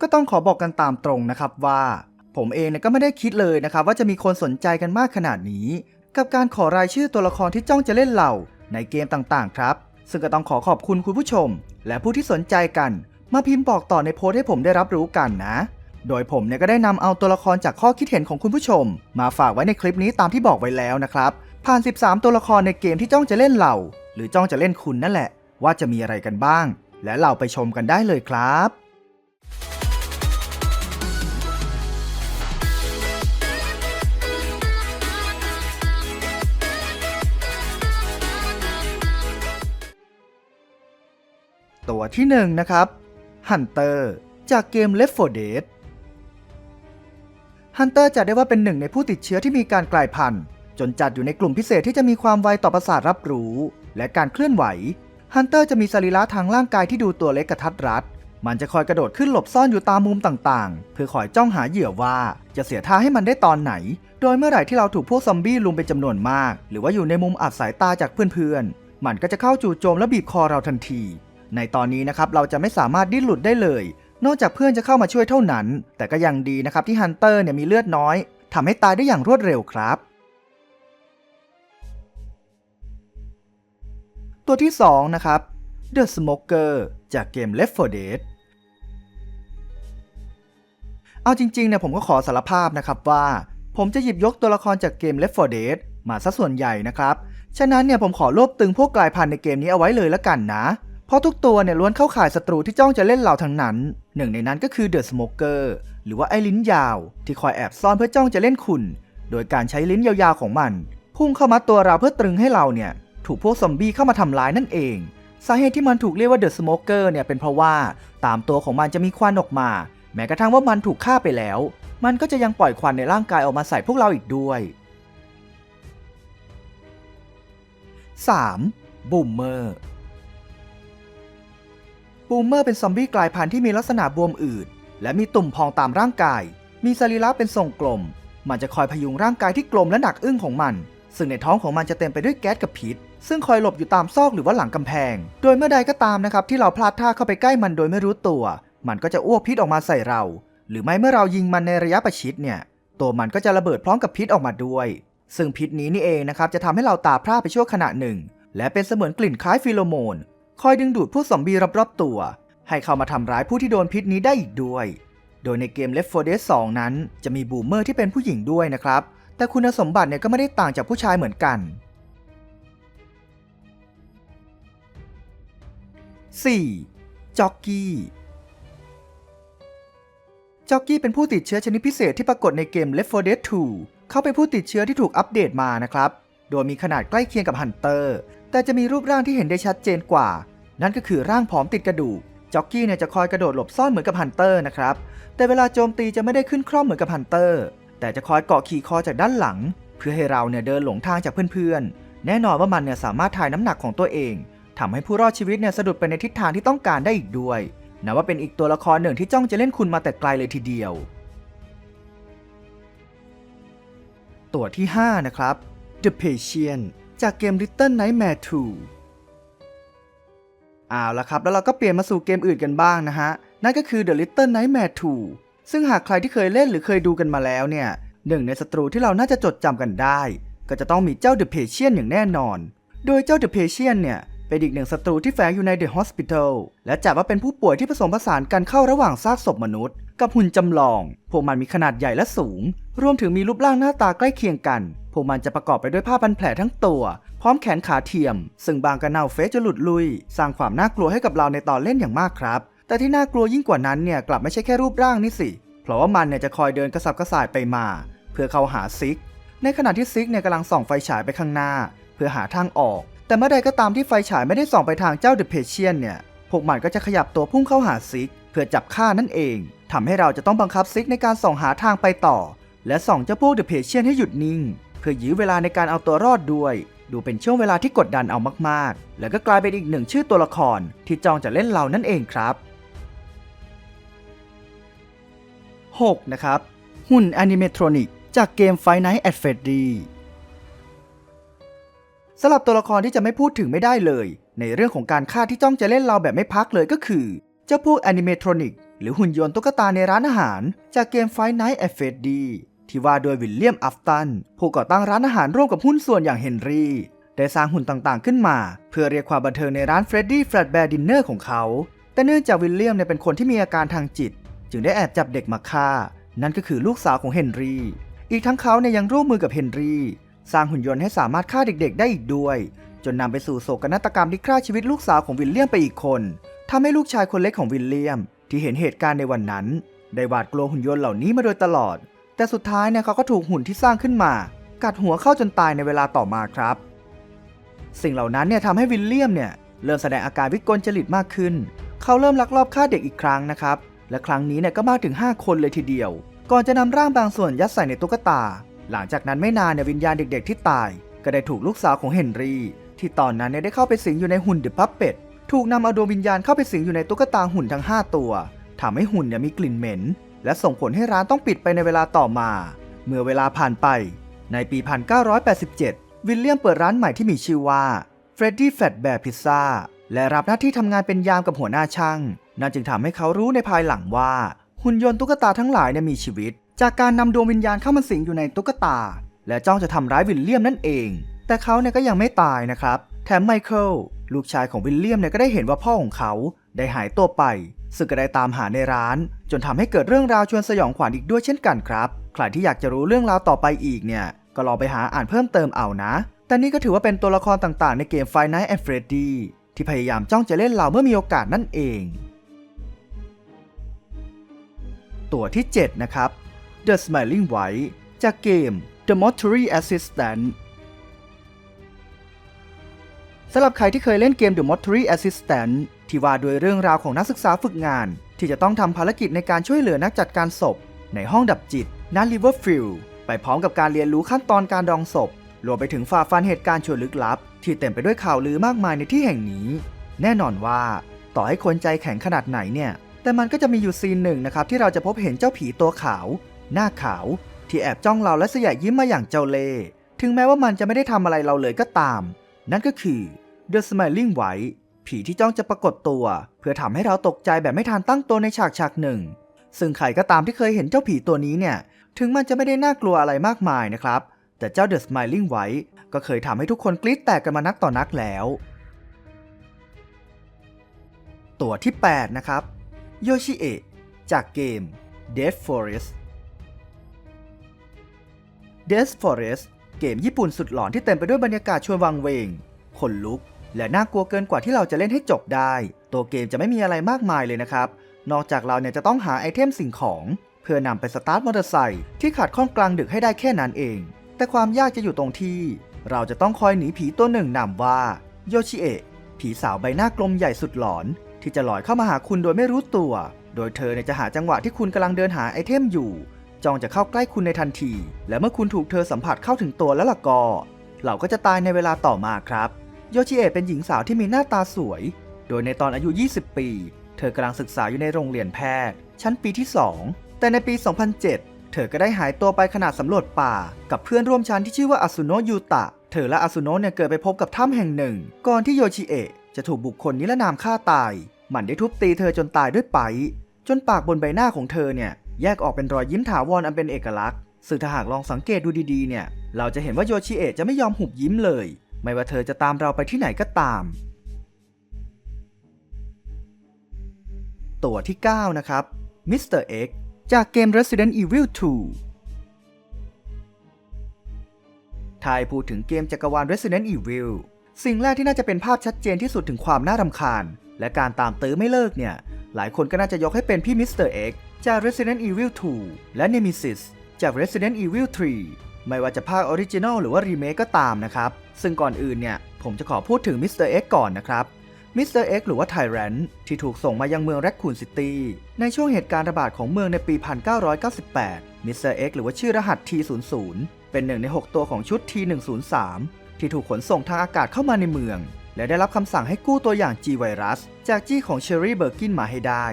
ก็ต้องขอบอกกันตามตรงนะครับว่า ผมเองเนี่ยก็ไม่ได้คิดเลยนะครับว่าจะมีคนสนใจกันมากขนาดนี้ กับการขอรายชื่อตัวละครที่จ้องจะเล่นเราในเกมต่างๆ ครับ ซึ่งก็ต้องขอขอบคุณคุณผู้ชม และผู้ที่สนใจกัน มาพิมพ์บอกต่อในโพสต์ให้ผมได้รับรู้กันนะ โดยผมเนี่ยก็ได้นำเอาตัวละครจากข้อคิดเห็นของคุณผู้ชม มาฝากไว้ในคลิปนี้ตามที่บอกไว้แล้วนะครับผ่าน 13 ตัวละครในเกมที่จ้องจะเล่นเรา หรือจ้องจะเล่นคุณนั่นแหละ ว่าจะมีอะไรกันบ้าง และเราไปชมกันได้เลยครับ ที่หนึ่งนะครับ Hunter จากเกม Left 4 Dead Hunter จัดได้ว่าเป็นหนึ่งในผู้ติดเชื้อที่มีการกลายพันธุ์ จนจัดอยู่ในกลุ่มพิเศษที่จะมีความไวต่อประสาทรับรู้ และการเคลื่อนไหว Hunter จะมีสรีระทางร่างกายที่ดูตัวเล็กกระทัดรัด มันจะคอยกระโดดขึ้นหลบซ่อนอยู่ตามมุมต่างๆ เพื่อคอยจ้องหาเหยื่อว่าจะเสียท่าให้มันได้ตอนไหน โดยเมื่อไหร่ที่เราถูกพวกซอมบี้ลุมเป็นจำนวนมาก หรือว่าอยู่ในมุมอับสายตาจากเพื่อนๆมันก็จะเข้าจู่โจมและบีบคอเราทันที ในตอนนี้นะครับเราจะไม่สามารถดิ้นหลุดได้เลย นอกจากเพื่อนจะเข้ามาช่วยเท่านั้น แต่ก็ยังดีนะครับที่ฮันเตอร์เนี่ยมีเลือดน้อยทำให้ตายได้อย่างรวดเร็วครับ ตัวที่ 2 นะครับ The Smoker จากเกม Left 4 Dead เอาจริงๆเนี่ยผมก็ขอสารภาพนะครับว่า ผมจะหยิบยกตัวละครจากเกม Left 4 Dead มาซะส่วนใหญ่นะครับ ฉะนั้นเนี่ยผมขอรวบตึงพวกกลายพันธุ์ในเกมนี้เอาไว้เลยละกันนะ เพราะทุกตัวเนี่ยล้วนเข้าข่ายศัตรูที่จ้องจะเล่นเราทั้งนั้น หนึ่งในนั้นก็คือ The Smoker หรือว่าไอ้ลิ้นยาว ที่คอยแอบซ่อนเพื่อจ้องจะเล่นคุณ โดยการใช้ลิ้นยาวๆของมัน พุ่งเข้ามาตัวเราเพื่อตรึงให้เราเนี่ยถูกพวกซอมบี้เข้ามาทำร้ายนั่นเองสาเหตุที่มันถูกเรียกว่า The Smoker เนี่ยเป็นเพราะว่าตามตัวของมันจะมีควันออกมา แม้กระทั่งว่ามันถูกฆ่าไปแล้ว มันก็จะยังปล่อยควันในร่างกายออกมาใส่พวกเราอีกด้วย 3. บูมเมอร์ บูมเมอร์เป็นซอมบี้กลายพันธุ์ที่มีลักษณะบวมอืด และมีตุ่มพองตามร่างกาย มีสรีระเป็นทรงกลม มันจะคอยพยุงร่างกายที่กลมและหนักอึ้งของมัน ซึ่งในท้องของมันจะเต็มไปด้วยแก๊สกับพิษ ซึ่งคอยหลบอยู่ตามซอกหรือว่าหลังกำแพง โดยเมื่อใดก็ตามนะครับที่เราพลาดท่าเข้าไปใกล้มันโดยไม่รู้ตัว มันก็จะอ้วกพิษออกมาใส่เรา หรือไม่เมื่อเรายิงมันในระยะประชิดเนี่ย ตัวมันก็จะระเบิดพร้อมกับพิษออกมาด้วย ซึ่งพิษนี้นี่เองนะครับจะทำให้เราตาพร่าไปชั่วขณะหนึ่ง และเป็นเสมือนกลิ่นคล้ายฟิโลโมน คอยดึงดูดพวกซอมบี้รอบๆตัว ให้เข้ามาทำร้ายผู้ที่โดนพิษนี้ได้อีกด้วย โดยในเกม Left 4 Dead 2 นั้น จะมีบูมเมอร์ที่เป็นผู้หญิงด้วยนะครับ แต่คุณสมบัติเนี่ยก็ไม่ได้ต่างจากผู้ชายเหมือนกัน 4. จ็อกกี้จ็อกกี้เป็นผู้ติดเชื้อชนิดพิเศษที่ปรากฏในเกม Left 4 Dead 2 เขาเป็นผู้ติดเชื้อที่ถูกอัปเดตมานะครับ โดยมีขนาดใกล้เคียงกับฮันเตอร์ แต่จะมีรูปร่างที่เห็นได้ชัดเจนกว่า นั่นก็คือร่างผอมติดกระดูกจ็อกกี้เนี่ยจะคอยกระโดดหลบซ่อนเหมือนกับฮันเตอร์นะครับ แต่เวลาโจมตีจะไม่ได้ขึ้นคร่อมเหมือนกับฮันเตอร์ แต่จะคอยเกาะขี่คอจากด้านหลัง เพื่อให้เราเนี่ยเดินหลงทางจากเพื่อนๆ แน่นอนว่ามันเนี่ยสามารถถ่ายน้ำหนักของตัวเองทำให้ผู้รอดชีวิตเนี่ยสะดุดไปในทิศทางที่ต้องการได้อีกด้วยนับว่าเป็นอีกตัวละครหนึ่งที่จ้องจะเล่นคุณมาแต่ไกลเลยทีเดียว ตัวที่ 5 นะครับ The Patient จากเกม Little Nightmare 2เอาละครับ แล้วเราก็เปลี่ยนมาสู่เกมอื่นกันบ้างนะฮะ นั่นก็คือ The Little Nightmare 2 ซึ่งหากใครที่เคยเล่นหรือเคยดูกันมาแล้วเนี่ย หนึ่งในศัตรูที่เราน่าจะจดจำกันได้ ก็จะต้องมีเจ้า The Patient อย่างแน่นอน โดยเจ้า The Patient เนี่ยเป็นอีกหนึ่งศัตรูที่แฝงอยู่ใน The Hospital และจัดว่าเป็นผู้ป่วยที่ผสมผสานกันเข้าระหว่างซากศพมนุษย์ กับหุ่นจำลอง พวกมันมีขนาดใหญ่และสูง รวมถึงมีรูปร่างหน้าตาใกล้เคียงกัน พวกมันจะประกอบไปด้วยผ้าพันแผลทั้งตัว พร้อมแขนขาเทียม ซึ่งบางกระเน่าเฟซจะหลุดลุย สร้างความน่ากลัวให้กับเราในตอนเล่นอย่างมากครับ แต่ที่น่ากลัวยิ่งกว่านั้นเนี่ยกลับไม่ใช่แค่รูปร่างนี่สิ เพราะว่ามันเนี่ยจะคอยเดินกระสับกระส่ายไปมา เพื่อเข้าหาซิก ในขณะที่ซิกเนี่ยกำลังส่องไฟฉายไปข้างหน้า เพื่อหาทางออก แต่เมื่อใดก็ตามที่ไฟฉายไม่ได้ส่องไปทางเจ้าเดอะเพเชียนเนี่ย พวกมันก็จะขยับตัวพุ่งเข้าหาซิก เพื่อจับฆ่านั่นเอง ทำให้เราจะต้องบังคับซิกในการส่องหาทางไปต่อ และส่องเจ้าพวกเดอะเพเชียนให้หยุดนิ่ง เพื่อยื้อเวลาในการเอาตัวรอดด้วย ดูเป็นช่วงเวลาที่กดดันเอามากๆ แล้วก็กลายเป็นอีกหนึ่งชื่อตัวละครที่จองจะเล่นเรานั่นเองครับ 6. นะครับ หุ่นแอนิเมทรอนิกจากเกม Five Nights at Freddy สำหรับตัวละครที่จะไม่พูดถึงไม่ได้เลย ในเรื่องของการฆ่าที่จ้องจะเล่นเราแบบไม่พักเลยก็คือ เจ้าพวกแอนิเมทรอนิก หรือหุ่นยนต์ตุ๊กตาในร้านอาหาร จากเกม Fight Night at Freddy ที่ว่าโดยวิลเลียมอัฟตัน ผู้ก่อตั้งร้านอาหารร่วมกับหุ้นส่วนอย่างเฮนรี่ ได้สร้างหุ่นต่างๆขึ้นมา เพื่อเรียกความบันเทิงในร้าน Freddy Fazbear Dinner ของเขา แต่เนื่องจากวิลเลียมเนี่ยเป็นคนที่มีอาการทางจิต จึงได้แอบจับเด็กมาฆ่า นั่นก็คือลูกสาวของเฮนรี่ อีกทั้งเขาเนี่ยยังร่วมมือกับเฮนรี่สร้างหุ่นยนต์ให้สามารถฆ่าเด็กๆ ได้อีกด้วย จนนำไปสู่โศกนาฏกรรมที่ฆ่าชีวิตลูกสาวของวิลเลียมไปอีกคนทำให้ลูกชายคนเล็กของวิลเลียม ที่เห็นเหตุการณ์ในวันนั้น ได้หวาดกลัวหุ่นยนต์เหล่านี้มาโดยตลอด แต่สุดท้ายเนี่ยเขาก็ถูกหุ่นที่สร้างขึ้นมา กัดหัวเข้าจนตายในเวลาต่อมาครับ สิ่งเหล่านั้นเนี่ยทำให้วิลเลียมเนี่ยเริ่มแสดงอาการวิกลจริตมากขึ้น เขาเริ่มลักลอบฆ่าเด็กอีกครั้งนะครับ และครั้งนี้เนี่ยก็มากถึง 5 คนเลยทีเดียว ก่อนจะนำร่างบางส่วนยัดใส่ในตุ๊กตา หลังจากนั้นไม่นานเนี่ยวิญญาณเด็ก ๆ ที่ตาย ก็ได้ถูกลูกสาวของเฮนรี่ ที่ตอนนั้นเนี่ยได้เข้าไปสิงอยู่ในหุ่นเดอะพับเป็ด ถูกนำเอาดวงวิญญาณเข้าไปสิงอยู่ในตุ๊กตาหุ่นทั้ง 5 ตัวทำให้หุ่นเนี่ยมีกลิ่นเหม็น และส่งผลให้ร้านต้องปิดไปในเวลาต่อมา เมื่อเวลาผ่านไป ในปี 1987 วิลเลียมเปิดร้านใหม่ที่มีชื่อว่า Freddy Fazbear Pizza และรับหน้าที่ทำงานเป็นยามกับหัวหน้าช่าง นั่นจึงทำให้เขารู้ในภายหลังว่า หุ่นยนต์ตุ๊กตาทั้งหลายเนี่ยมีชีวิต จากการนำดวงวิญญาณเข้ามาสิงอยู่ในตุ๊กตา และจ้องจะทำร้ายวิลเลียมนั่นเอง แต่เขาเนี่ยก็ยังไม่ตายนะครับ แถมไมเคิล ลูกชายของวิลเลียมเนี่ยก็ได้เห็นว่าพ่อของเขาได้หายตัวไป ซึ่งก็ได้ตามหาในร้าน จนทำให้เกิดเรื่องราวชวนสยองขวัญอีกด้วยเช่นกันครับ ใครที่อยากจะรู้เรื่องราวต่อไปอีกเนี่ย ก็ลองไปหาอ่านเพิ่มเติมเอานะ แต่นี่ก็ถือว่าเป็นตัวละครต่างๆ ในเกม f i Nights at Freddy ที่พยายามจ้องจะเล่นเราเมื่อมีโอกาสนั่นเอง ตัวที่ 7 นะครับ The Smiling White จากเกม The Mortuary Assistant สำหรับใครที่เคยเล่นเกม The Mortuary Assistant ที่ว่าด้วยเรื่องราวของนักศึกษาฝึกงาน ที่จะต้องทำภารกิจในการช่วยเหลือนักจัดการศพ ในห้องดับจิตณ Riverfield ไปพร้อมกับการเรียนรู้ขั้นตอนการดองศพ รวมไปถึงฝ่าฟันเหตุการณ์ชวนลึกลับ ที่เต็มไปด้วยข่าวลือมากมายในที่แห่งนี้ แน่นอนว่า ต่อให้คนใจแข็งขนาดไหนเนี่ย แต่มันก็จะมีอยู่ซีนหนึ่งนะครับที่เราจะพบเห็นเจ้าผีตัวขาว หน้าขาว ที่แอบจ้องเราและสยะยิ้มมาอย่างเจ้าเล่ห์ถึงแม้ว่ามันจะไม่ได้ทำอะไรเราเลยก็ตาม นั่นก็คือ The Smiling White ผีที่จ้องจะปรากฏตัว เพื่อทำให้เราตกใจแบบไม่ทันตั้งตัวในฉากฉากหนึ่ง ซึ่งใครก็ตามที่เคยเห็นเจ้าผีตัวนี้เนี่ย ถึงมันจะไม่ได้น่ากลัวอะไรมากมายนะครับ แต่เจ้า The Smiling White ก็เคยทำให้ทุกคนกรี๊ดแตกกันมานักต่อนักแล้ว ตัวที่ 8 นะครับโยชิเอะจากเกม Dead Forest Dead Forest เกมญี่ปุ่นสุดหลอนที่เต็มไปด้วยบรรยากาศชวนวังเวง ขนลุก และน่ากลัวเกินกว่าที่เราจะเล่นให้จบได้ ตัวเกมจะไม่มีอะไรมากมายเลยนะครับ นอกจากเราเนี่ยจะต้องหาไอเทมสิ่งของ เพื่อนำไปสตาร์ทมอเตอร์ไซค์ที่ขาดข้องกลางดึกให้ได้แค่นั้นเอง แต่ความยากจะอยู่ตรงที่ เราจะต้องคอยหนีผีตัวหนึ่งนามว่าโยชิเอะผีสาวใบหน้ากลมใหญ่สุดหลอน ที่จะลอยเข้ามาหาคุณโดยไม่รู้ตัว โดยเธอเนี่ยจะหาจังหวะที่คุณกำลังเดินหาไอเทมอยู่ จองจะเข้าใกล้คุณในทันที และเมื่อคุณถูกเธอสัมผัสเข้าถึงตัวแล้วล่ะก็เราก็จะตายในเวลาต่อมาครับ โยชิเอะเป็นหญิงสาวที่มีหน้าตาสวย โดยในตอนอายุ 20 ปี เธอกำลังศึกษาอยู่ในโรงเรียนแพทย์ ชั้นปีที่ 2 แต่ในปี 2007 เธอก็ได้หายตัวไปขณะสำรวจป่า กับเพื่อนร่วมชั้นที่ชื่อว่าอาซุโนะยูตะ เธอและอาซุโนะเนี่ยเกิดไปพบกับถ้ำแห่งหนึ่ง ก่อนที่โยชิเอะจะถูกบุคคลนิรนามฆ่าตาย มันได้ทุบตีเธอจนตายด้วยไป จนปากบนใบหน้าของเธอเนี่ย แยกออกเป็นรอยยิ้มถาวรอันเป็นเอกลักษณ์ซึ่งถ้าหากลองสังเกตดูดีๆเนี่ย เราจะเห็นว่าโยชิเอะจะไม่ยอมหุบยิ้มเลย ไม่ว่าเธอจะตามเราไปที่ไหนก็ตาม ตัวที่ 9 นะครับ Mr. X จากเกม Resident Evil 2ถ้าให้พูดถึงเกมจักรวาล Resident Evil สิ่งแรกที่น่าจะเป็นภาพชัดเจนที่สุดถึงความน่ารำคาญ และการตามตื้อไม่เลิกเนี่ย หลายคนก็น่าจะยกให้เป็นพี่มิสเตอร์เอ็ก จาก Resident Evil 2 และ Nemesis จาก Resident Evil 3 ไม่ว่าจะภาคออริจินอลหรือว่ารีเมคก็ตามนะครับ ซึ่งก่อนอื่นเนี่ย ผมจะขอพูดถึง Mr. X ก่อนนะครับมิสเตอร์เอ็กหรือว่าไทแรนที่ถูกส่งมายังเมืองแรคคูนซิตี้ในช่วงเหตุการณ์ระบาดของเมืองในปี 1998 มิสเตอร์เอ็กหรือว่าชื่อรหัส T00 เป็นหนึ่งใน 6 ตัวของชุด T103 ที่ถูกขนส่งทางอากาศเข้ามาในเมือง และได้รับคำสั่งให้กู้ตัวอย่าง G ไวรัส จากจี้ของเชอร์รี่เบอร์กินมาให้ได้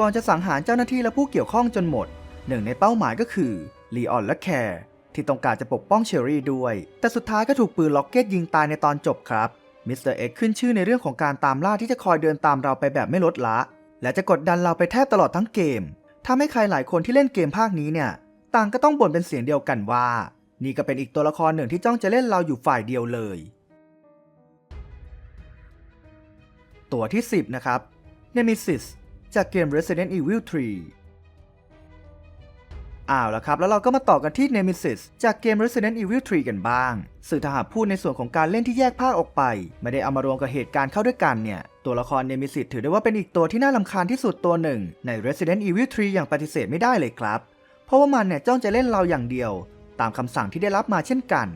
ก่อนจะสังหารเจ้าหน้าที่และผู้เกี่ยวข้องจนหมด หนึ่งในเป้าหมายก็คือลีออนและแคร์ที่ต้องการจะปกป้องเชอรี่ด้วย แต่สุดท้ายก็ถูกปืนล็อกเก็ตยิงตายในตอนจบครับมิสเตอร์เอ็กขึ้นชื่อในเรื่องของการตามล่าที่จะคอยเดินตามเราไปแบบไม่ลดละ และจะกดดันเราไปแทบตลอดทั้งเกมทำให้ใครหลายคนที่เล่นเกมภาคนี้เนี่ย ต่างก็ต้องบ่นเป็นเสียงเดียวกันว่า นี่ก็เป็นอีกตัวละครหนึ่งที่จ้องจะเล่นเราอยู่ฝ่ายเดียวเลย ตัวที่ 10 นะครับ Nemesis จากเกม Resident Evil 3อ้าวแล้วครับ แล้วเราก็มาต่อกันที่ Nemesis จากเกม Resident Evil 3 กันบ้าง สื่อถ้าหากพูดในส่วนของการเล่นที่แยกภาคออกไป ไม่ได้เอามารวมกับเหตุการณ์เข้าด้วยกันเนี่ยตัวละคร Nemesis ถือได้ว่าเป็นอีกตัวที่น่าลำคาญที่สุดตัวหนึ่ง ใน Resident Evil 3 อย่างปฏิเสธไม่ได้เลยครับ เพราะว่ามันเนี่ยจ้องจะเล่นเราอย่างเดียว ตามคำสั่งที่ได้รับมาเช่นกัน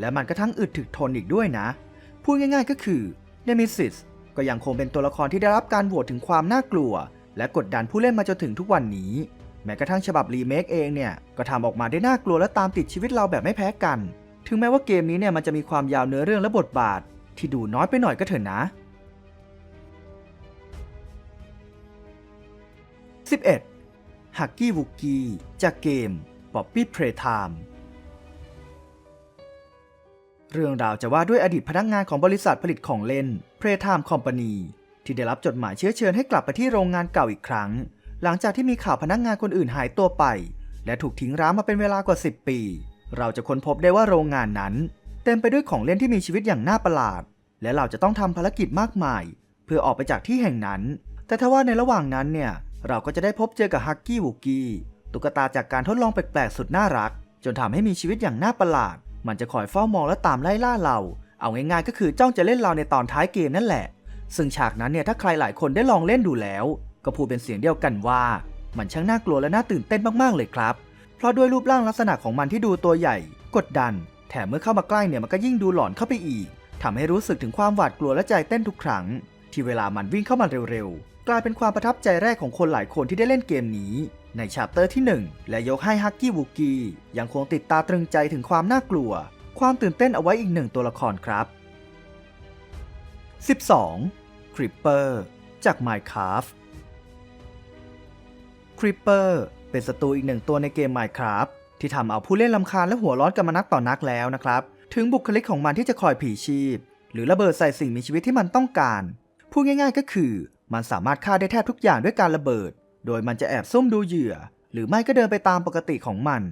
และมันก็ทั้งอึดถึกทนอีกด้วยนะ พูดง่ายๆก็คือ Nemesis ก็ยังคงเป็นตัวละครที่ได้รับการโหวตถึงความน่ากลัว และกดดันผู้เล่นมาจนถึงทุกวันนี้ แม้กระทั่งฉบับรีเมคเองเนี่ย ก็ทำออกมาได้น่ากลัวและตามติดชีวิตเราแบบไม่แพ้กัน ถึงแม้ว่าเกมนี้เนี่ยมันจะมีความยาวเนื้อเรื่องและบทบาท ที่ดูน้อยไปหน่อยก็เถอะนะ 11. ฮักกี้วุกกี้จากเกม Poppy Playtime เรื่องราวจะว่าด้วยอดีตพนักงานของบริษัทผลิตของเล่น Playtime Company ที่ได้รับจดหมายเชื้อเชิญให้กลับไปที่โรงงานเก่าอีกครั้ง หลังจากที่มีข่าวพนักงานคนอื่นหายตัวไป และถูกทิ้งร้างมาเป็นเวลากว่า 10 ปี เราจะค้นพบได้ว่าโรงงานนั้น เต็มไปด้วยของเล่นที่มีชีวิตอย่างน่าประหลาด และเราจะต้องทำภารกิจมากมาย เพื่อออกไปจากที่แห่งนั้น แต่ถ้าว่าในระหว่างนั้นเนี่ยเราก็จะได้พบเจอกับฮักกี้วูกี้ตุ๊กตาจากการทดลองแปลกๆสุดน่ารัก จนทำให้มีชีวิตอย่างน่าประหลาด มันจะคอยเฝ้ามองและตามไล่ล่าเรา เอาง่ายๆก็คือจ้องจะเล่นเราในตอนท้ายเกมนั่นแหละ ซึ่งฉากนั้นเนี่ยถ้าใครหลายคนได้ลองเล่นดูแล้ว ก็พูดเป็นเสียงเดียวกันว่า มันช่างน่ากลัวและน่าตื่นเต้นมากๆเลยครับ เพราะด้วยรูปร่างลักษณะของมันที่ดูตัวใหญ่ กดดัน แถมเมื่อเข้ามาใกล้เนี่ยมันก็ยิ่งดูหลอนเข้าไปอีกทำให้รู้สึกถึงความหวาดกลัวและใจเต้นทุกครั้ง ที่เวลามันวิ่งเข้ามาเร็วๆ กลายเป็นความประทับใจแรกของคนหลายคนที่ได้เล่นเกมนี้ ในชาปเตอร์ที่ 1 และยกให้ฮักกี้วูกี้ยังคงติดตาตรึงใจถึงความน่ากลัว ความตื่นเต้นเอาไว้อีกหนึ่งตัวละครครับ 12. Creeper จาก Minecraft Creeper เป็นศัตรูอีกหนึ่งตัวในเกม Minecraft ที่ทำเอาผู้เล่นลำคาญและหัวร้อนกันมานักต่อนักแล้วนะครับ ถึงบุคลิกของมันที่จะคอยผีชีพ หรือระเบิดใส่สิ่งมีชีวิตที่มันต้องการ พูดง่ายๆก็คือ มันสามารถฆ่าได้แทบทุกอย่างด้วยการระเบิด โดยมันจะแอบซุ่มดูเหยื่อ หรือไม่ก็เดินไปตามปกติของมัน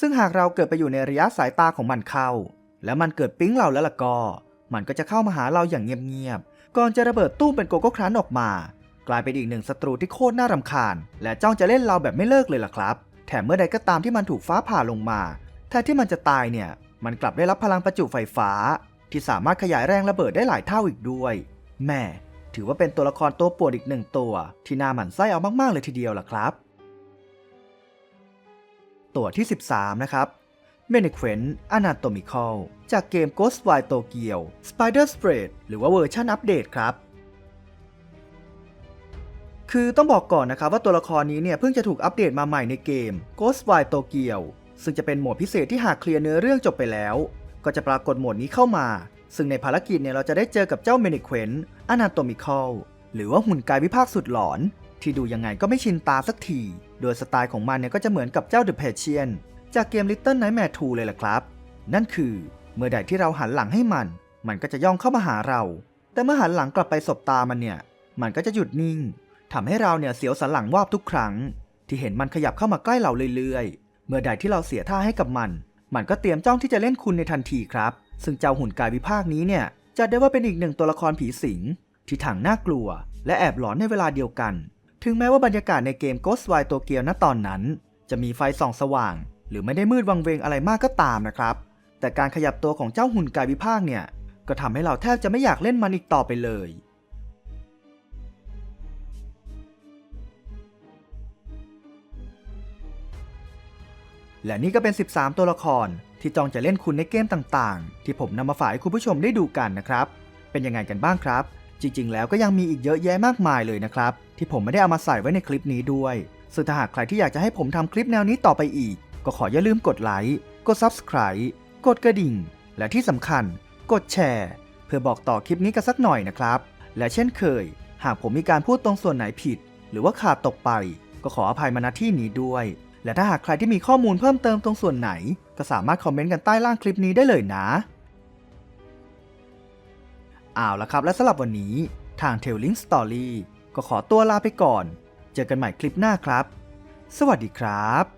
ซึ่งหากเราเกิดไปอยู่ในระยะสายตาของมันเข้า แล้วมันเกิดปิ๊งเราแล้วล่ะก็ มันก็จะเข้ามาหาเราอย่างเงียบๆ ก่อนจะระเบิดตู้มเป็นโกโก้ครันออกมา กลายเป็นอีกหนึ่งศัตรูที่โคตรน่ารำคาญ และจ้องจะเล่นเราแบบไม่เลิกเลยล่ะครับ แถมเมื่อใดก็ตามที่มันถูกฟ้าผ่าลงมาแทนที่มันจะตายเนี่ย มันกลับได้รับพลังประจุไฟฟ้า ที่สามารถขยายแรงระเบิดได้หลายเท่าอีกด้วยแม่ถือว่าเป็นตัวละครตัวปวนอีกหนึ่งตัว ที่น่าหมั่นไส้เอามากๆเลยทีเดียวล่ะครับ ตัวที่ 13 นะครับ m e n e q u e n t Anatomical จากเกม Ghostwire Tokyo Spider Spread หรือว่าเวอร์ชันอัปเดตครับ คือต้องบอกก่อนนะครับว่าตัวละครนี้เนี่ยเพิ่งจะถูกอัปเดตมาใหม่ในเกม Ghostwire Tokyo ซึ่งจะเป็นโหมดพิเศษที่หากเคลียร์เนื้อเรื่องจบไปแล้ว ก็จะปรากฏโหมดนี้เข้ามา ซึ่งในภารกิจเนี่ยเราจะได้เจอกับเจ้า m e n e q u e n t Anatomical หรือว่าหุ่นกายวิภาคสุดหลอน ที่ดูยังไงก็ไม่ชินตาสักที โดยสไตล์ของมันเนี่ยก็จะเหมือนกับเจ้า The Patient จากเกม Little Nightmare 2 เลยล่ะครับ นั่นคือเมื่อใดที่เราหันหลังให้มัน มันก็จะย่องเข้ามาหาเรา แต่เมื่อหันหลังกลับไปสบตามันเนี่ย มันก็จะหยุดนิ่งทำให้เราเนี่ยเสียวสันหลังวาบทุกครั้ง ที่เห็นมันขยับเข้ามาใกล้เราเรื่อยๆ เมื่อใดที่เราเสียท่าให้กับมัน มันก็เตรียมจ้องที่จะเล่นคุณในทันทีครับ ซึ่งเจ้าหุ่นกายวิภาคนี้เนี่ยจัดได้ว่าเป็นอีกหนึ่งตัวละครผีสิงที่ถังน่ากลัว และแอบหลอนในเวลาเดียวกัน ถึงแม้ว่าบรรยากาศในเกม Ghostwire Tokyo ณตอนนั้น จะมีไฟส่องสว่าง หรือไม่ได้มืดวังเวงอะไรมากก็ตามนะครับ แต่การขยับตัวของเจ้าหุ่นกายวิภาคเนี่ย ก็ทำให้เราแทบจะไม่อยากเล่นมันอีกต่อไปเลย และนี่ก็เป็น 13 ตัวละครที่จองจะเล่นคุณในเกมต่างๆ ที่ผมนำมาฝากให้คุณผู้ชมได้ดูกันนะครับ เป็นยังไงกันบ้างครับ จริง ๆ แล้วก็ยังมีอีกเยอะแยะมากมายเลยนะครับ ที่ผมไม่ได้เอามาใส่ไว้ในคลิปนี้ด้วยซึ่งถ้าหากใครที่อยากจะให้ผมทำคลิปแนวนี้ต่อไปอีก ก็ขออย่าลืมกดไลค์ กด Subscribe กดกระดิ่ง และที่สำคัญ กดแชร์ เพื่อบอกต่อคลิปนี้กันสักหน่อยนะครับ และเช่นเคย หากผมมีการพูดตรงส่วนไหนผิด หรือว่าขาดตกไป ก็ขออภัยมาณที่นี้ด้วย และถ้าหากใครที่มีข้อมูลเพิ่มเติมตรงส่วนไหน ก็สามารถคอมเมนต์กันใต้ล่างคลิปนี้ได้เลยนะเอาละครับและสำหรับวันนี้ทาง Telling Story ก็ขอตัวลาไปก่อน เจอกันใหม่คลิปหน้าครับ สวัสดีครับ